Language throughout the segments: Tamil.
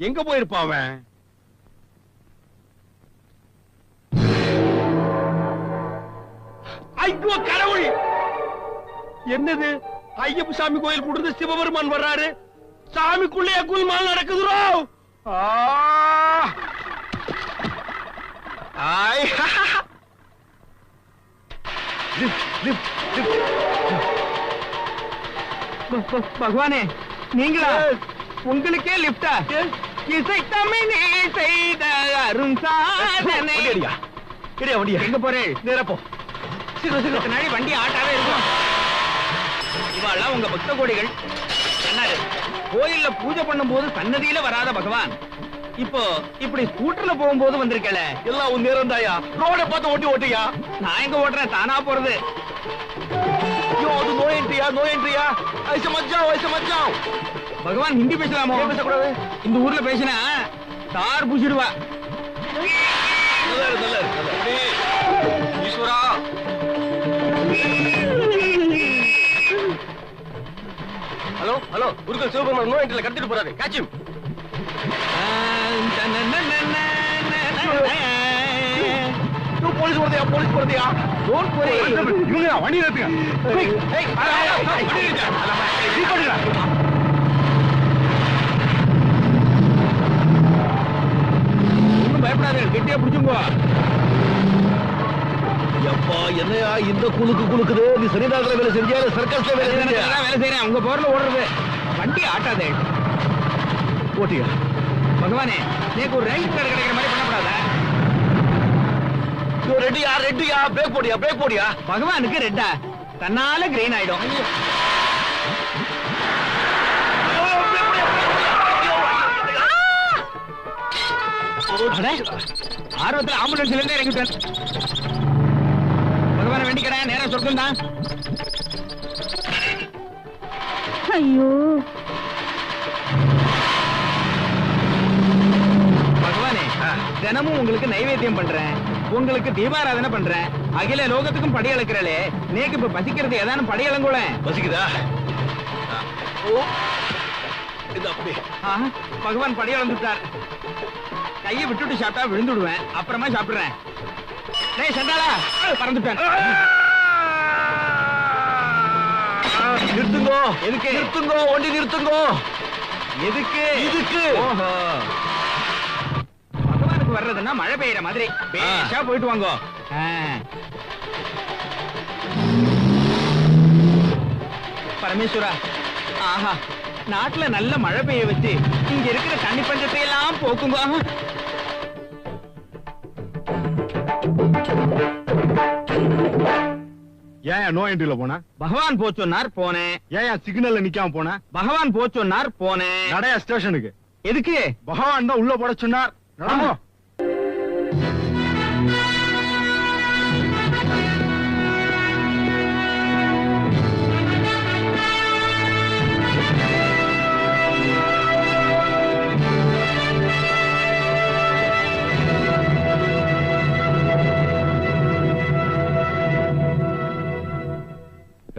எங்க போயிருப்பான் அவன்? ஐயோ கடவுள்! என்னது? ஐயப்ப சாமி கோயில் கூடுறது சிவபெருமான் வர்றாரு. சாமிக்குள்ளே குல்மால் நடக்குதுரோ. பகவானே நீங்களா? உங்களுக்கே லிப்டா இசை தமிழே செய்த அருண் சாதனை. வண்டி அடியா இடியா வண்டியா? எங்க போறேன் நேரா போ. சீக்கிரம் சீக்கிரம் பின்னாடி வண்டி ஆட்டாவே இருக்கும். இவாள்லாம் உங்க பக்த கோடிகள். என்னாரு? கோயில்ல பூஜை பண்ணும்போது சன்னதியில வராத பகவான். இப்போ இப்படி ஸ்கூட்டர்ல போகும்போது வந்திருக்கல எல்லாம் உன் நேரம் தாயா ரோட பார்த்து ஓட்டி ஓட்டியா நான் எங்க ஓட்டுறேன்? தானா போறது. ஐயோ அது நோ என்ட்ரியா நோ என்ட்ரியா ஐச ஐச பகவான் ஹிந்தி பேசலாமோ பேசக்கூடாது இந்த ஊர்ல பேசினா தார் பூசிடுவா. ஈஸ்வரா ஹலோ ஹலோ குருக்கள் சிவபெருமான் நோ என்ட்ரில கடத்திட்டு போறாரு காட்சி போலீஸ் வருதையா போலீஸ் வருதையா Don't worry. இவங்க வண்டி நிறுத்துங்க பயப்படாதே கெட்டியா பிடிச்சுங்கோ எப்பா என்னையா இந்த குலுக்கு குலுக்குது நீ சனிதாசல வேலை செஞ்சியா? சர்க்கஸ்ல வேலை செஞ்சியா? வேலை செய்யறேன் உங்க போர்ல ஓடுறது. வண்டி ஆட்டாதே. போட்டியா பகவானே நீக்கு ஒரு ரேங்க் கார்டு கிடைக்கிற மாதிரி பண்ணக்கூடாதா? ரெட்டியா ரெட்டியா பிரேக் போடியா பிரேக் போடியா பகவானுக்கு ரெட்டா. தன்னால கிரீன் ஆயிடும். ஆர்வத்துல ஆம்புலன்ஸ்ல இருந்தே இறங்கிட்டேன். பகவான வேண்டிக்கிறேன் நேரம் சொர்க்கம் தான். ஐயோ. பகவானே தினமும் உங்களுக்கு நைவேத்தியம் பண்றேன். உங்களுக்கு தீபாராதனை பண்றேன். அகில லோகத்துக்கும் படி அளக்கிறளே. நேக்கு இப்ப பசிக்கிறது ஏதானும் படி அளங்கூட பசிக்குதா? பகவான் படி அளந்துட்டார். கையை விட்டுட்டு சாப்பிட்டா விழுந்துடுவேன். அப்புறமா சாப்பிடுறேன். டேய் சண்டாளா பறந்துட்டேன். நிறுத்துங்கோ. எதுக்கு? நிறுத்துங்கோ வண்டி நிறுத்துங்கோ. எதுக்கு? இதுக்கு. ஓஹோ. பகவானுக்கு வர்றதுன்னா மழை பெய்யற மாதிரி. பேஷா போயிட்டு வாங்கோ. பரமேஸ்வரா ஆஹா நாட்டுல நல்ல மழை பெய்ய வச்சு இங்க இருக்கிற தண்ணி பஞ்சத்தை எல்லாம் போக்குங்க. நோ என்ட்ரில போன? பகவான் போச்சொன்னார் போனேன் ஏன் சிக்னல்ல நிக்காம போன? பகவான் போச்சொன்னார் போனேன் நடைய ஸ்டேஷனுக்கு. எதுக்கு? பகவான் தான் உள்ள போட சொன்னார்.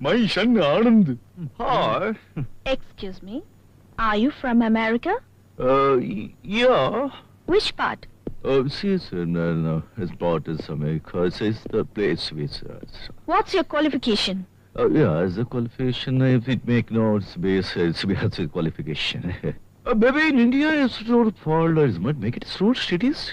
Maishan Anand. Hi. Excuse me. Are you from America? Uh, yeah. Which part? Uh, she's in, uh, no, part borders America. It's the place we Uh, What's your qualification? Uh, yeah, as a qualification, if it make no space, it's a qualification. uh, baby, in India, it's not fault, it's not make it, it's not cities.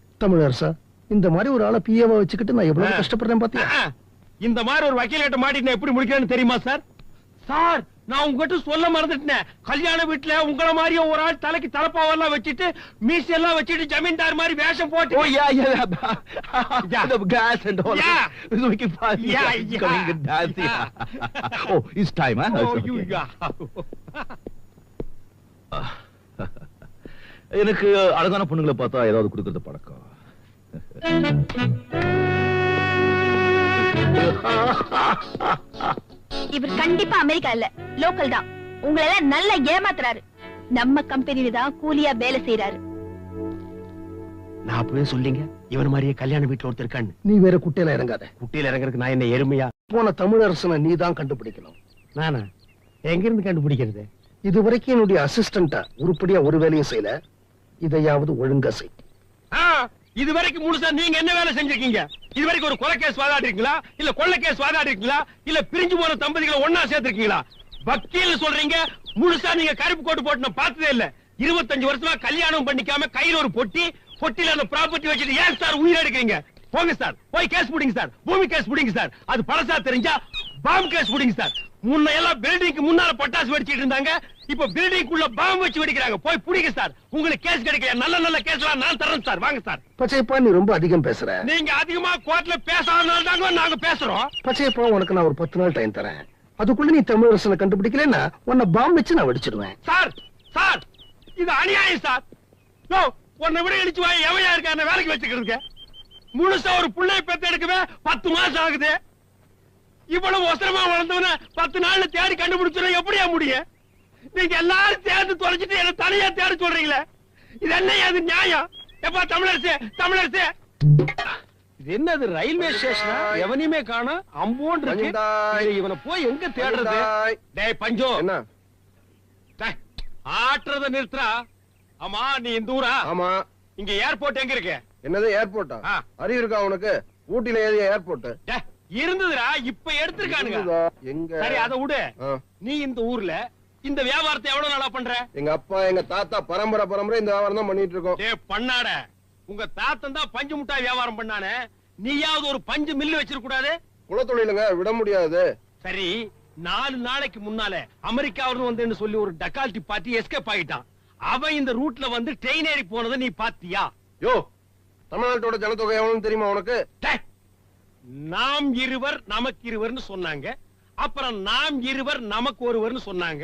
தமிழர் சார் இந்த மாதிரி ஒரு ஆளை பிஏவா வச்சுக்கிட்டு நான் எவ்வளவு. கஷ்டப்படுறேன் பாத்தியா இந்த மாதிரி ஒரு வக்கீல் கிட்ட மாட்டி நான் எப்படி முடிக்கிறேன்னு தெரியுமா சார் சார் நான் உங்ககிட்ட சொல்ல மறந்துட்டேன் கல்யாண வீட்டுல உங்கள மாதிரியே ஒரு ஆள் தலைக்கு தலப்பாவெல்லாம் வச்சுட்டு மீசி எல்லாம் வச்சுட்டு ஜமீன்தார் மாதிரி வேஷம் போட்டு Oh yeah, yeah. Yeah. the gas and all. Yeah. So we can find Yeah, yeah, coming and dancing. Yeah. oh, it's time, huh? Oh, you yeah. எனக்கு அழகான பொண்ணுங்களை பார்த்தா ஏதாவது கொடுக்கறது பழக்கம் இவர் கண்டிப்பா அமெரிக்கா இல்ல லோக்கல் தான். உங்களை எல்லாம் நல்லா ஏமாத்துறாரு. நம்ம கம்பெனில தான் கூலியா வேலை செய்யறாரு நான் அப்பவே சொல்லிங்க இவன் மாதிரியே கல்யாண வீட்டுல ஒருத்தர் இருக்கான்னு. நீ வேற குட்டையில இறங்காத. குட்டியில இறங்குறதுக்கு நான் என்ன எருமையா? போன தமிழரசனை நீ தான் கண்டுபிடிக்கணும். நானா? எங்க இருந்து கண்டுபிடிக்கிறது? இது வரைக்கும் என்னுடைய அசிஸ்டண்டா உருப்படியா ஒரு வேலையும் செய்யல. இதையாவது ஒழுங்கா செய். ஆ, இது வரைக்கும் முழுசா நீங்க என்ன வேலை செஞ்சிருக்கீங்க? இது வரைக்கும் ஒரு கொலை கேஸ் வாதாடிருக்கீங்களா? இல்ல கொள்ளை கேஸ் வாதாடிருக்கீங்களா? இல்ல பிரிஞ்சு போன தம்பதிகளை ஒன்னா சேர்த்திருக்கீங்களா? வக்கீல் சொல்றீங்க முழுசா நீங்க கருப்பு கோட்டு போட்டு நான் பார்த்ததே இல்ல. இருபத்தஞ்சு வருஷமா கல்யாணம் பண்ணிக்காம கையில ஒரு பொட்டி பொட்டில அந்த ப்ராப்பர்ட்டி வச்சுட்டு ஏன் சார் உயிர் எடுக்கிறீங்க? போங்க சார் போய் கேஸ் புடிங்க சார் பூமி கேஸ் புடிங்க சார். அது பழசா தெரிஞ்சா பாம்பு கேஸ் புடிங்க சார். முன்ன எல்லாம் பில்டிங்க்கு முன்னால பட்டாசு வெடிச்சிட்டு இருந்தாங்க. இப்ப பில்டிங்குள்ள பாம்பு வச்சு வெடிக்கிறாங்க. போய் புடிங்க சார் உங்களுக்கு கேஸ் கிடைக்கல நல்ல நல்ல கேஸ்லாம் நான் தரேன் சார் வாங்க சார் பச்சையப்பா நீ ரொம்ப அதிகம் பேசுற. நீங்க அதிகமா கோர்ட்ல பேசாதனால தாங்க நாங்க பேசுறோம். பச்சையப்பா உனக்கு நான் ஒரு பத்து நாள் டைம் தரேன். அதுக்குள்ள நீ தமிழரசனை கண்டுபிடிக்கலன்னா உன்னை பாம்பு வச்சு நான் வெடிச்சிடுவேன் சார் சார் இது அநியாயம் சார் யோ உன்னை விட இடிச்சு வாய் எவையா இருக்க? என்ன வேலைக்கு வச்சுக்கிறதுக்கு? முழுசா ஒரு புள்ளைய பெத்து எடுக்கவே பத்து மாசம் ஆகுது. இவ்வளவு ஒசரமா வளர்ந்தவன பத்து நாள்ல தேடி கண்டுபிடிச்சிட எப்படியா முடியும்? நீங்க எல்லாரும் சேர்ந்து தொலைச்சிட்டு என்ன தனியா தேட சொல்றீங்களே? இது என்ன அது நியாயம்? எப்பா தமிழரசு தமிழரசு. இது என்னது ரயில்வே ஸ்டேஷனா? எவனையுமே காணோம் அம்போன் இருக்கு. இவனை போய் எங்க தேடுறது? டேய் பஞ்சோ. என்ன? டேய், ஆட்டுறத நிறுத்துறா. ஆமா நீ இந்த ஊரா? ஆமா. இங்க ஏர்போர்ட் எங்க இருக்கு? என்னது ஏர்போர்ட்டா. அறிவு இருக்கா உனக்கு? ஊட்டில ஏது ஏர்போர்ட் டேய், இருந்ததுடா இப்ப எடுத்திருக்கானுங்க. எங்க? சரி அத விடு. நீ இந்த ஊர்ல இந்த வியாபாரத்தை எவ்வளவு நாளா பண்ற? எங்க அப்பா எங்க தாத்தா பரம்பரை பரம்பரை இந்த வியாபாரம் தான் பண்ணிட்டு இருக்கோம். டே பண்ணாட. உங்க தாத்தன் தான் பஞ்சு முட்டாய் வியாபாரம் பண்ணானே. நீயாவது ஒரு பஞ்சு மில்லு வச்சிருக்க கூடாது? குலத்தொழிலுங்க விட முடியாது. சரி நாலு நாளைக்கு முன்னால அமெரிக்காவிலிருந்து வந்தேன்னு சொல்லி ஒரு டக்கால்டி பார்ட்டி எஸ்கேப் ஆகிட்டான். அவன் இந்த ரூட்ல வந்து ட்ரெயின் ஏறி போனதை நீ பாத்தியா யோ தமிழ்நாட்டோட ஜனத்தொகை எவ்வளவு தெரியுமா உனக்கு? நாம் இருவர் நமக்கு இருவர்னு சொன்னாங்க. அப்புறம் நாம் இருவர் நமக்கு ஒருவர்னு சொன்னாங்க.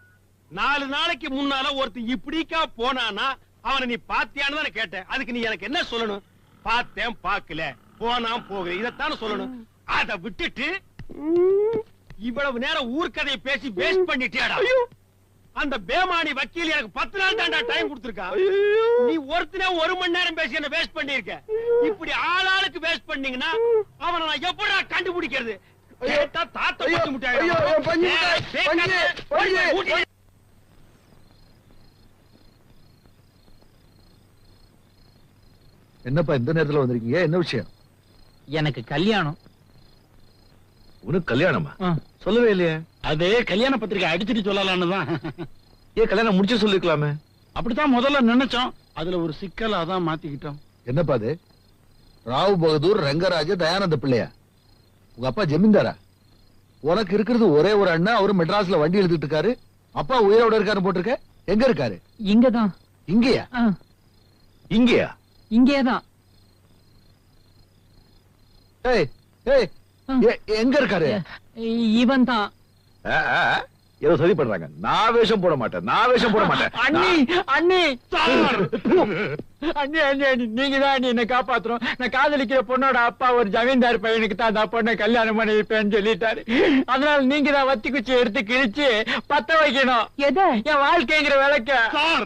நாலு நாளைக்கு முன்னால ஒருத்தன் இப்படிக்கா போனானா அவனை நீ பாத்தியான்னு கேட்டேன். அதுக்கு நீ எனக்கு என்ன சொல்லணும்? பார்த்தேன் பார்க்கல. போனான் போகல. இதத்தானே சொல்லணும். அத விட்டுட்டு இவ்வளவு நேரம் ஊர்க்கதையை பேசி வேஸ்ட் பண்ணிட்டியாடா? அந்த பேமானி வக்கீல் எனக்கு பத்து நாள் தாண்டா டைம் கொடுத்திருக்கான் நீ ஒருத்தனே ஒரு மணி நேரம் பேசி என்ன வேஸ்ட் பண்ணிருக்க இப்படி ஆளாளுக்கு வேஸ்ட் பண்ணீங்கன்னா அவனை நான் எப்படா கண்டுபிடிக்கிறது? தாத்தா ஐயோ, பத்து முட்டாய் ஐயோ, ஐயோ, பஞ்சு ஏய், முட்டாய், பேக்காத. பஞ்சு, ஓடி போய் பஞ்சு, ஊட்டி- என்னப்பா இந்த நேரத்துல வந்திருக்கீங்க? என்ன விஷயம்? எனக்கு கல்யாணம். உனக்கு கல்யாணமா. சொல்லவே இல்லையே. அது கல்யாண பத்திரிக்கை அடிச்சிட்டு சொல்லலாம்னு தான். ஏன் கல்யாணம் முடிச்சு சொல்லிருக்கலாமே? அப்படித்தான் முதல்ல நினைச்சோம். அதுல ஒரு சிக்கல் அதான் மாத்திக்கிட்டோம். என்னப்பா அது? ராவ் பகதூர் ரங்கராஜ தயானந்த பிள்ளையா? உங்க அப்பா ஜமீன்தாரா? உனக்கு இருக்கிறது ஒரே ஒரு அண்ணன் அவரு மெட்ராஸ்ல வண்டி எழுதிட்டு இருக்காரு. அப்பா உயிரோட இருக்காரு போட்டிருக்க? எங்க இருக்காரு? இங்கதான். இங்கயா? இங்கயா? இங்கேதான். ஏய் ஏய் எங்க இருக்காரு? இவன் தான் ஆ, ஆ, ஆ. ஏதோ சரி பண்றாங்க. நான் வேஷம் போட மாட்டேன் நான் வேஷம் போட மாட்டேன். அண்ணி அண்ணி. அண்ணி அண்ணி அண்ணி நீங்க தான் அண்ணி என்ன காப்பாத்துறோம். நான் காதலிக்கிற பொண்ணோட அப்பா ஒரு ஜமீன்தார் பையனுக்கு தான் அந்த பொண்ணை கல்யாணம் பண்ணி வைப்பேன்னு சொல்லிட்டாரு. அதனால நீங்க தான் வத்தி குச்சி எடுத்து கிழிச்சு பத்த வைக்கணும். எதை? என் வாழ்க்கைங்கிற விளக்க. சார்!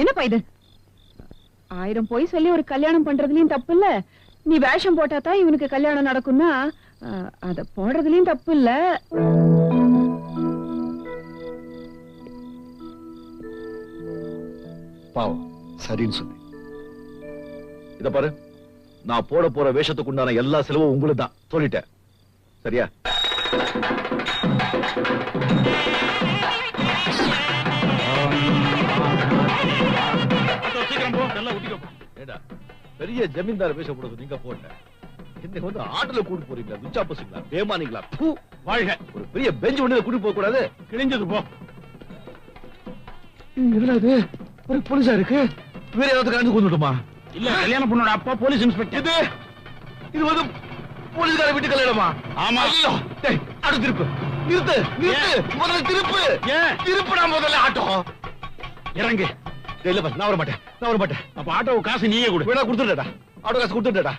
என்னப்பா இது? ஆயிரம் போய் சொல்லி ஒரு கல்யாணம் பண்றதுலயும் தப்பு இல்ல நீ வேஷம் போட்டாதான் இவனுக்கு கல்யாணம் நடக்கும்னா அத போடுறதுலயும் தப்பு இல்ல பாவம் சரின்னு சொன்னேன். இத பாரு நான் போட போற வேஷத்துக்கு உண்டான எல்லா செலவும் உங்களுக்கு தான் சொல்லிட்டேன். சரியா? பெரிய ஜமீன்தார் வேஷம் போடுறது நீங்க போட்ட. இன்னைக்கு வந்து ஆட்டுல கூட்டு போறீங்களா துச்சா பசுங்களா பேமானிங்களா? பூ வாழ்க. ஒரு பெரிய பெஞ்ச் வண்டியில கூட்டி போக கூடாது. கிழிஞ்சது போ. ஒரு போலீஸா இருக்கு? வேற ஏதாவது காஞ்சு கொண்டுட்டுமா? இல்ல கல்யாண பொண்ணோட அப்பா போலீஸ் இன்ஸ்பெக்டர். இது இது வந்து போலீஸ்கார வீட்டு கல்யாணமா? ஆமா. ஐயோ டேய் அடுத்து திருப்பு. நிறுத்து நிறுத்து. முதல்ல திருப்பு. ஏன்? திருப்புடா முதல்ல ஆட்டோ. இறங்கு. இல்ல பாஸ், நான் வர மாட்டேன் நான் வர மாட்டேன். அப்ப ஆட்டோ காசு நீயே கொடு. வேணா ஆட்டோ காசு கொடுத்துட்டா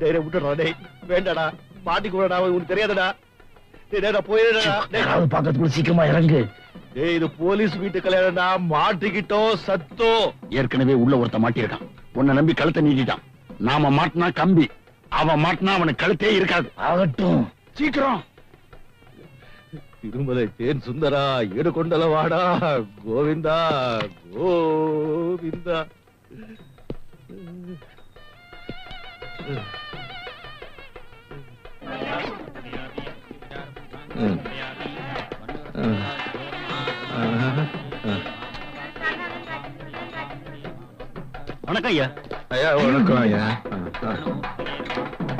டேய் டேய் விட்டுடா டேய். வேண்டாடா. மாட்டி கூடடா உனக்கு தெரியாதடா. டேய் டேய் போயிடுடா. சீக்கிரமா இறங்கு. டேய் இது போலீஸ் வீட்டு கல்யாணம்டா. மாட்டிக்கிட்டோம் சத்தோ. ஏற்கனவே உள்ள ஒருத்த மாட்டிருக்கான். உன்னை நம்பி கழுத்தை நீட்டிட்டான். நாம மாட்டினா கம்பி. அவன் மாட்டினா அவனுக்கு கழுத்தே இருக்காது. ஆகட்டும். சீக்கிரம். திருமலை தேன் சுந்தரா ஏடு கொண்டல வாடா கோவிந்தா கோவிந்தா. வணக்கம் ஐயா. ஐயா வணக்கம் ஐயா.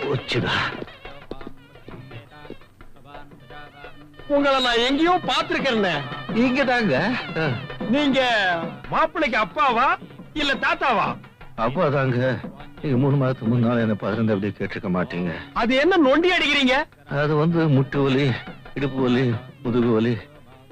போச்சுடா. உங்களை நான் எங்கேயோ பாத்துருக்கேன் இங்க தாங்க நீங்க மாப்பிள்ளைக்கு அப்பாவா இல்ல தாத்தாவா? அப்பா தாங்க நீங்க மூணு மாதத்துக்கு முன்னால என்ன பதினெண்டு அப்படி கேட்டிருக்க மாட்டீங்க. அது என்ன நொண்டி அடிக்கிறீங்க? அது வந்து முட்டு வலி இடுப்பு வலி முதுகு வலி.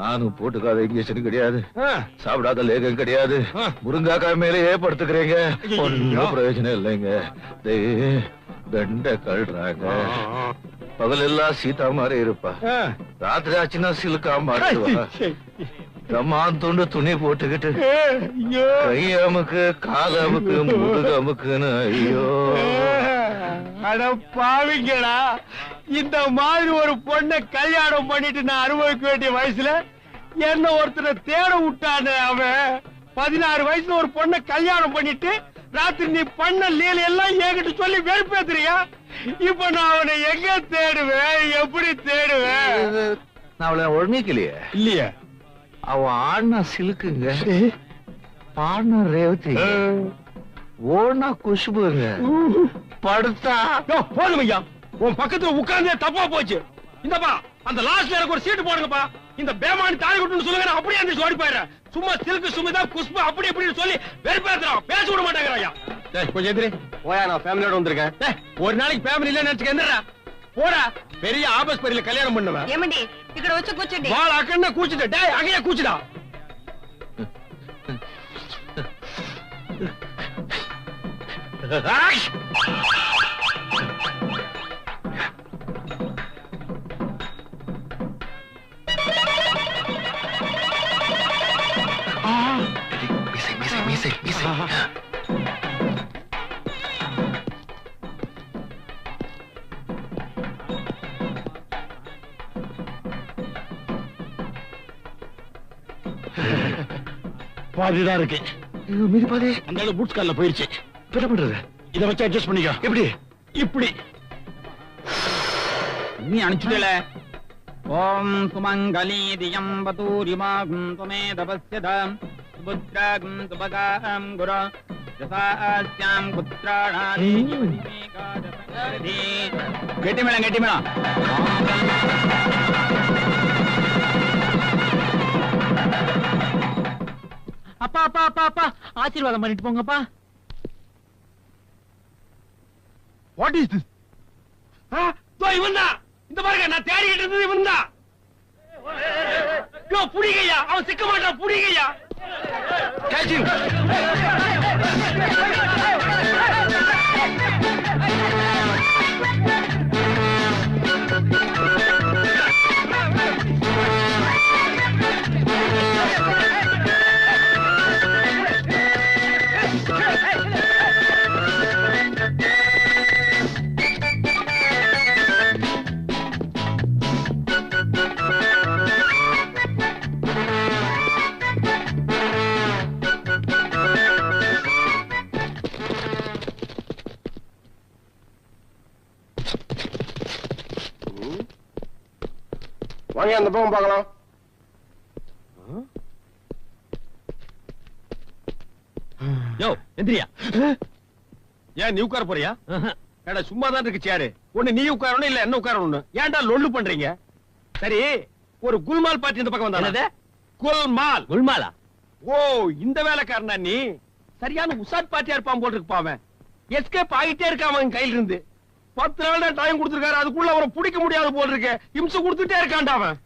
நானும் போட்டுக்காத இன்ஜெக்ஷன் கிடையாது. சாப்பிடாத லேகம் கிடையாது. முருங்காக்காய் மேலேயே படுத்துக்கிறீங்க. ஒன்னும் பிரயோஜனம் இல்லைங்க. பெண்ட கழுறாங்க பகல் எல்லாம் சீதா மாதிரி இருப்பா. ராத்திரி ஆச்சுன்னா சிலுக்கா மாட்டுவா தம்மான் துண்டு துணி போட்டுக்கிட்டு ஐயோ. கையமுக்கு காலமுக்கு முதுகமுக்குன்னு ஐயோ. அட பாவிங்களா இந்த மாதிரி ஒரு பொண்ணை கல்யாணம் பண்ணிட்டு நான் அனுபவிக்க வேண்டிய வயசுல என்ன ஒருத்தரை தேட விட்டானே அவன்? பதினாறு வயசுல ஒரு பொண்ணை கல்யாணம் பண்ணிட்டு ராத்திரி நீ பண்ண லீல எல்லாம் என்கிட்ட சொல்லி வெறுப்பேத்துறியா? இப்ப நான் அவனை எங்க தேடுவேன்? எப்படி தேடுவேன்? நான் அவளை ஒழுங்கிக்கலையே. இல்லையே. அவன் ஆடினா சிலுக்குங்க. பாடினா ரேவதி. ஓடினா குஷ்புங்க படுத்தா. போதும் ஐயா. உன் பக்கத்துல உட்கார்ந்தே தப்பா போச்சு. இந்தப்பா அந்த லாஸ்ட்ல எனக்கு ஒரு சீட்டு போடுங்கப்பா. இந்த பேமானி தாலி கட்டுன்னு சொல்லுங்க நான் அப்படியே அந்த ஓடி போயிடுறேன். சும்மா சில்கு சுமிதா குஷ்பு அப்படி இப்படின்னு சொல்லி வெறுப்பேத்துறான். பேச விட மாட்டேங்கிறான் ஐயா டேய் கொஞ்சம் எதிரி போயா நான் ஃபேமிலியோட வந்திருக்கேன். டேய் ஒரு நாளைக்கு ஃபேமிலி இல்ல நினைச்சுக்க போடா பெரிய ஆபஸ் பெரிய கல்யாணம் பண்ணுவேன் ఏమండి ఇక్కడ వచ్చి కూర్చోండి வாள் அக்கண்ண கூச்சிட்ட டேய் அங்கேயே கூச்சுடா ஆஷ்! மீசை மீசை மீசை மீசை பாதிதான் இருக்கு. மீதி பாதி. அந்த ஆளு பூட்ஸ் கால்ல போயிருச்சு. என்ன பண்றது? இத வச்சு அட்ஜஸ்ட் பண்ணிக்கோ. எப்படி? இப்படி. நீ அனுப்பிச்சுடல ஓம் சுமங்கலீதியம் வதூரிமாகும் துமே தபஸ்யதாம் சுபுத்ராகும் சுபகாம் குரு ரசாஸ்யாம் புத்ராணாதி கெட்டி மேளம் அப்பா அப்பா அப்பா அப்பா ஆசீர்வாதம் பண்ணிட்டு போங்கப்பா. வாட் இஸ் திஸ் இவன் தான். இந்த பாருங்க நான் தேடிக்கிட்டு இருந்தது இவன் தான். புடிகையா? அவன் சிக்க மாட்டான் புடிகையா? வாங்க அந்த பக்கம் பார்க்கலாம். யோ எந்திரியா. ஏன் நீ உட்கார போறியா? ஏடா சும்மா தான் இருக்கு சேரு ஒண்ணு நீ உட்காரணும் இல்ல என்ன உட்காரணும் ஏன்டா லொல்லு பண்றீங்க? சரி ஒரு குல்மால் பார்ட்டி இந்த பக்கம் வந்தானே? குல்மால். குல்மாலா? ஓ இந்த வேலைக்காரனா நீ? சரியான உசாட் பார்ட்டியா இருப்பான் போல் இருக்கு அவன் எஸ்கேப் ஆகிட்டே இருக்கான் அவன் கையில இருந்து பத்து நாள் தான் டைம் கொடுத்துருக்காரு. அதுக்குள்ள அவரை பிடிக்க முடியாது போல் இருக்கு. இம்சை கொடுத்துட்டே இருக்கான்டா அவன்.